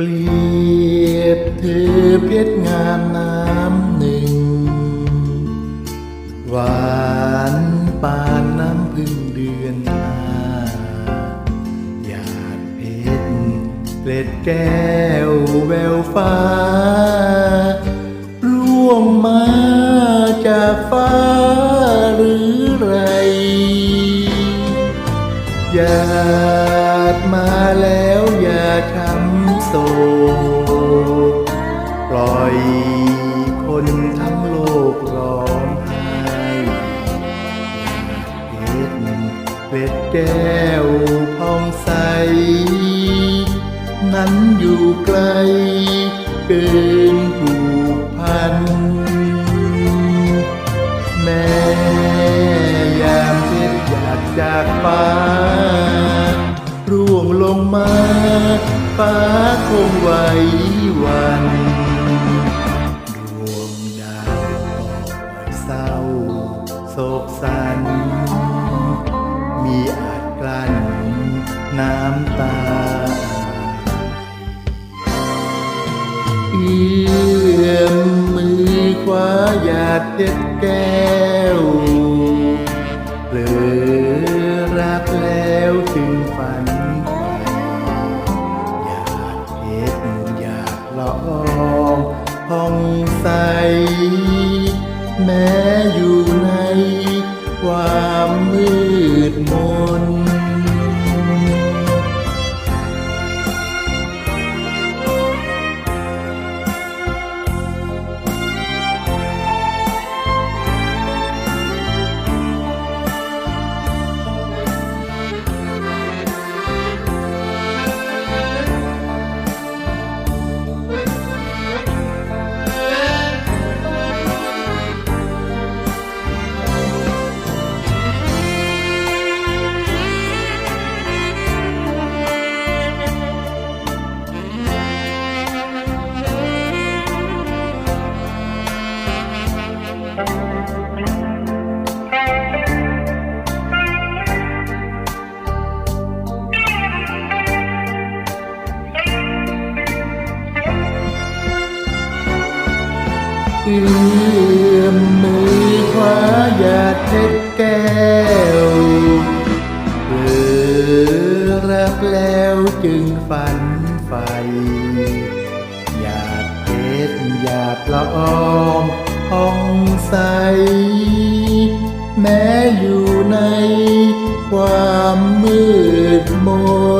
รียบเธอเพชรงามน้ำหนึ่ง หวานปานน้ำพึ่งเดือนมาหยาดเพชรเกล็ดแก้วแววฟ้า ร่วงมาจากฟ้าหรือไรหยาดมาแล้ว สุขปล่อยคนทั้งโลกร้องไห้หยาดเห็นเป็ดแก้วพองใส นั้นอยู่ไกลเกิน ลงมาฟ้าคงไหววันดวงดาวปล่อยเศร้าโศกสัน มีอาจกลั้นน้ำตาเอื้อมมือคว้าหยาดเพชรแก้ว ใส แม้อยู่ เอื้อมมือคว้าหยาดเพชรแก้วเผลอรักแล้วจึงฝันใฝ่หยาดเพชรหยาดละอองห้องใส แม้อยู่ในความมืดมน